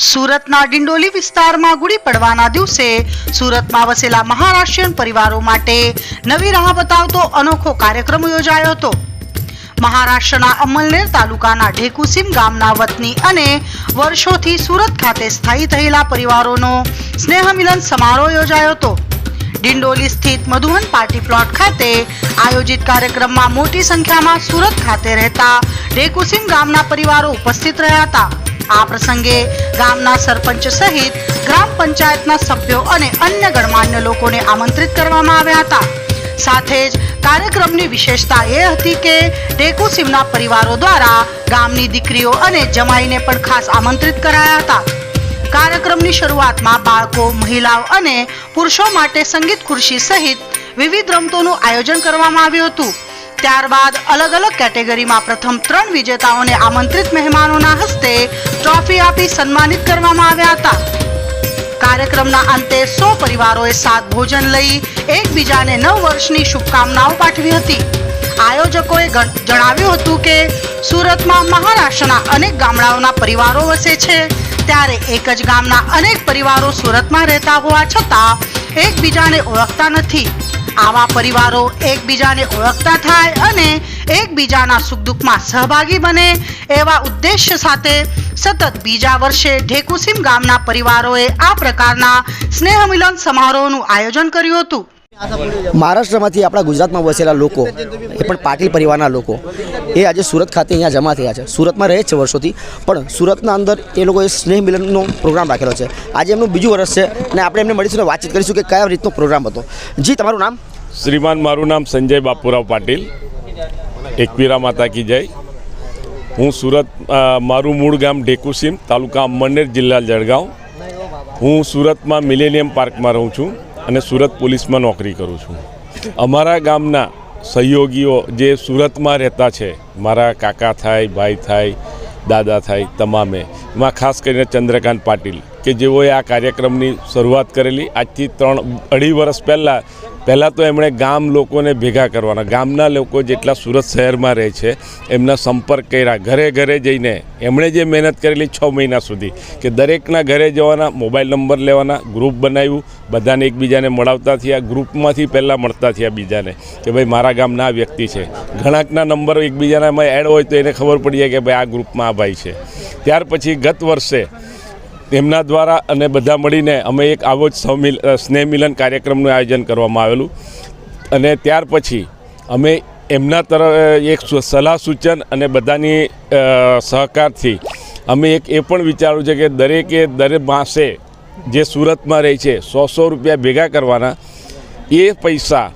સુરતના ડિંડોલી વિસ્તારમાં ગુડી પડવાના દિવસે સુરતમાં વસેલા મહારાષ્ટ્રીયન પરિવારો માટે નવી રાહ બતાવતો અનોખો કાર્યક્રમ યોજાયો હતો. મહારાષ્ટ્રના અમલનેર તાલુકાના ઢેકુસીમ ગામના વતની અને વર્ષોથી સુરત ખાતે સ્થાયી થયેલા પરિવારોનો સ્નેહ મિલન સમારોહ યોજાયો હતો. ડિંડોલી સ્થિત મધુવન પાર્ટી પ્લોટ ખાતે આયોજિત કાર્યક્રમમાં મોટી સંખ્યામાં સુરત ખાતે રહેતા ઢેકુસીમ ગામના પરિવારો ઉપસ્થિત રહ્યા હતા. આ પ્રસંગે ગામના સરપંચ સહિત ગ્રામ પંચાયતના સભ્યો અને અન્ય ગણમાન્ય લોકોને આમંત્રિત કરવામાં આવ્યા હતા. સાથે જ કાર્યક્રમની વિશેષતા એ હતી કે ટેકુસીમના પરિવારો દ્વારા ગામની દીકરીઓ અને જમાઈને પણ ખાસ આમંત્રિત કરાયા હતા. કાર્યક્રમની શરૂઆતમાં બાળકો, મહિલાઓ અને પુરુષો માટે સંગીત ખુરશી સહિત વિવિધ રમતોનું આયોજન કરવામાં આવ્યું હતું. ત્યારબાદ અલગ અલગ કેટેગરીમાં પ્રથમ ત્રણ વિજેતાઓને આમંત્રિત મહેમાનોના હસ્તે ટ્રોફી આપી સન્માનિત કરવામાં આવ્યા હતા. કાર્યક્રમના અંતે સો પરિવારોએ સાત ભોજન લઈ એકબીજાને નવ વર્ષની શુભકામનાઓ પાઠવી હતી. આયોજકોએ જણાવ્યું હતું કે સુરતમાં મહારાષ્ટ્રના અનેક ગામડાઓના પરિવારો વસે છે. ત્યારે એક જ ગામના અનેક પરિવારો સુરતમાં રહેતા હોવા છતાં એકબીજાને ઓળખતા નથી. આવા પરિવારો એકબીજાને ઓળખતા થાય અને એકબીજાના સુખ દુઃખમાં સહભાગી બને એવા ઉદ્દેશ્ય સાથે સતત બીજા વર્ષે ઢેકુસીમ ગામના પરિવારોએ આ પ્રકારના સ્નેહ મિલન સમારોહનું આયોજન કર્યું હતું. મહારાષ્ટ્રમાંથી આપણા ગુજરાતમાં વસેલા લોકો, એ પણ પાટીલ પરિવારના લોકો, એ આજે સુરત ખાતે અહીંયા જમા થયા છે. સુરતમાં રહે છે વર્ષોથી, પણ સુરતના અંદર એ લોકોએ સ્નેહ મિલનનો પ્રોગ્રામ રાખેલો છે. આજે એમનું બીજું વર્ષ છે અને આપણે એમને મળીશું અને વાતચીત કરીશું કે કયા રીતનો પ્રોગ્રામ હતો. જી, તમારું નામ? શ્રીમાન, મારું નામ સંજય બાપુરાવ પાટીલ એકવીરા માતા કી જય. હું સુરત મારું મૂળ ગામ ઢેકુસીમ તાલુકા અંમરનેર જિલ્લા જળગાંવ. હું સુરતમાં મિલેનિયમ પાર્કમાં રહું છું. અને સુરત પોલીસમાં નોકરી કરું છું. અમારા ગામના સહયોગીઓ જે સુરતમાં રહેતા છે, મારા કાકા થાય, ભાઈ થાય, દાદા થાય, તમામે, એમાં ખાસ કરીને ચંદ્રકાંત પાટીલ, કે જેઓએ આ કાર્યક્રમની શરૂઆત કરેલી આજથી ત્રણ અઢી વર્ષ પહેલાં પહેલાં તો એમણે ગામ લોકોને ભેગા કરવાના. ગામના લોકો જેટલા સુરત શહેરમાં રહે છે, એમના સંપર્ક કર્યા. ઘરે ઘરે જઈને એમણે જે મહેનત કરેલી છ મહિના સુધી, કે દરેકના ઘરે જવાના, મોબાઈલ નંબર લેવાના, ગ્રુપ બનાવ્યું, બધાને એકબીજાને મળાવતા થયા, ગ્રુપમાંથી પહેલાં મળતા થયા બીજાને, કે ભાઈ મારા ગામના આ વ્યક્તિ છે. ઘણાકના નંબર એકબીજાનામાં એડ હોય તો એને ખબર પડી જાય કે ભાઈ આ ગ્રુપમાં આ ભાઈ છે. ત્યાર પછી ગત વર્ષે તેમના દ્વારા અને બધા મળીને અમે એક આવો જ સૌમિલ સ્નેહ મિલન કાર્યક્રમનું આયોજન કરવામાં આવેલું. અને ત્યાર પછી અમે એમના તરફ એક સલાહ સૂચન અને બધાની સહકારથી અમે એક એ પણ વિચાર્યું છે કે દરેકે દરેક માસે જે સુરતમાં રહે છે, સો સો રૂપિયા ભેગા કરવાના, એ પૈસા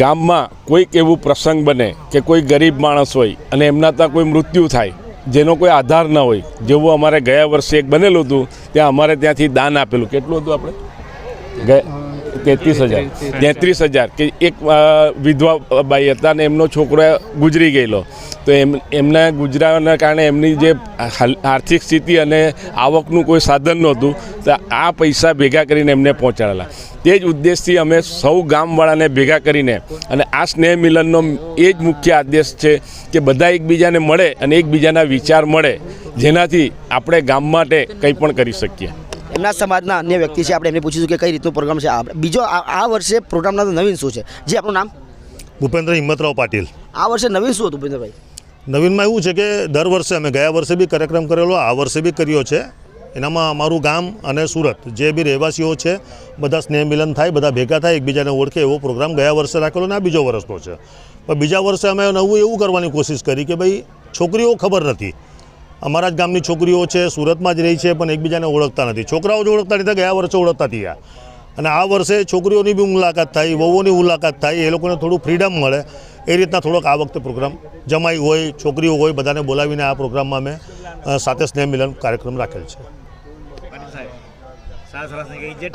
ગામમાં કોઈક એવું પ્રસંગ બને કે કોઈ ગરીબ માણસ હોય અને એમના ત્યાં કોઈ મૃત્યુ થાય જેનો કોઈ આધાર ન હોય, જેવું અમારે ગયા વર્ષે એક બનેલું હતું, ત્યાં અમારે ત્યાંથી દાન આપેલું. કેટલું હતું આપણે? ગયા તેત્રીસ હજાર. તેત્રીસ હજાર. કે એક વિધવા બાઈ હતા અને એમનો છોકરો ગુજરી ગયેલો. તો એમ, એમના ગુજરાતના કારણે એમની જે આર્થિક સ્થિતિ અને આવકનું કોઈ સાધન નહોતું, તો આ પૈસા ભેગા કરીને એમને પહોંચાડેલા. તે જ ઉદ્દેશથી અમે સૌ ગામવાળાને ભેગા કરીને અને આ સ્નેહ મિલનનો એ જ મુખ્ય આદેશ છે કે બધા એકબીજાને મળે અને એકબીજાના વિચાર મળે, જેનાથી આપણે ગામ માટે કંઈ પણ કરી શકીએ. એમના સમાજના અન્ય વ્યક્તિ છે આપણે એમને પૂછીશું કે કઈ રીતનો પ્રોગ્રામ છે. આ બીજો આ આ વર્ષે પ્રોગ્રામના નવીન શું છે? જે આપણું નામ? ભૂપેન્દ્ર હિંમતરાવ પાટીલ. આ વર્ષે નવીન શું હતું ભૂપેન્દ્રભાઈ? નવીનમાં એવું છે કે દર વર્ષે અમે ગયા વર્ષે બી કાર્યક્રમ કરેલો આ વર્ષે બી કર્યો છે. એનામાં અમારું ગામ અને સુરત જે બી રહેવાસીઓ છે બધા સ્નેહ મિલન થાય બધા ભેગા થાય એકબીજાને ઓળખે એવો પ્રોગ્રામ ગયા વર્ષે રાખેલો ને આ બીજો વર્ષનો છે. પણ બીજા વર્ષે અમે નવું એવું કરવાની કોશિશ કરી કે ભાઈ છોકરીઓ ખબર નથી. અમારા જ ગામની છોકરીઓ છે, સુરતમાં જ રહી છે, પણ એકબીજાને ઓળખતા નથી. છોકરાઓ જ ઓળખતા નથી, ગયા વર્ષે ઓળખતા થયા અને આ વર્ષે છોકરીઓની બી મુલાકાત થાય, વહુઓની મુલાકાત થાય, એ લોકોને થોડું ફ્રીડમ મળે. એ રીતના થોડોક આ વખતે પ્રોગ્રામ જમાઈ હોય, છોકરીઓ હોય, બધાને બોલાવીને આ પ્રોગ્રામમાં અમે સાથે સ્નેહ મિલન કાર્યક્રમ રાખેલ છે.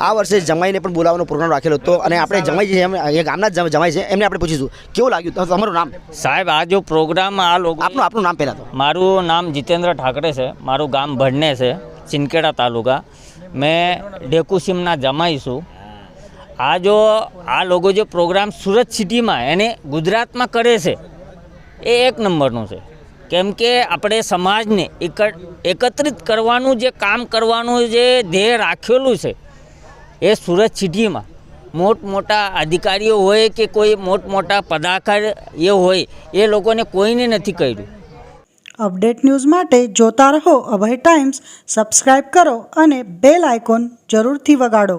આ વર્ષે જમાઈને પણ બોલાવવાનો પ્રોગ્રામ રાખેલો હતો અને આપણે જમાઈ છે એમ એ ગામના જ જમાઈ છે એમને આપણે પૂછીશું. કેવું લાગ્યું? તો તમારું નામ? સાહેબ આ જો પ્રોગ્રામ આ લોકો આપનું આપનું નામ પહેલાં તો. મારું નામ જીતેન્દ્ર ઠાકરે છે. મારું ગામ ભડને છે ચિનકેડા તાલુકા. મેં ડેકુસીમના જમાઈ છું. આ જો આ લોકો જે પ્રોગ્રામ સુરત સિટીમાં એને ગુજરાતમાં કરે છે એ એક નંબરનું છે. કેમ કે આપણે સમાજને એક એકત્રિત કરવાનું જે કામ કરવાનું જે ધ્યેય રાખેલું છે, એ સુરત સિટીમાં મોટમોટા અધિકારીઓ હોય કે કોઈ મોટમોટા પદાકાર એ હોય, એ લોકોને કોઈને નથી કર્યું. અપડેટ ન્યૂઝ માટે જોતા રહો અભય ટાઈમ્સ, સબસ્ક્રાઇબ કરો અને બેલ આઇકોન જરૂરથી વગાડો.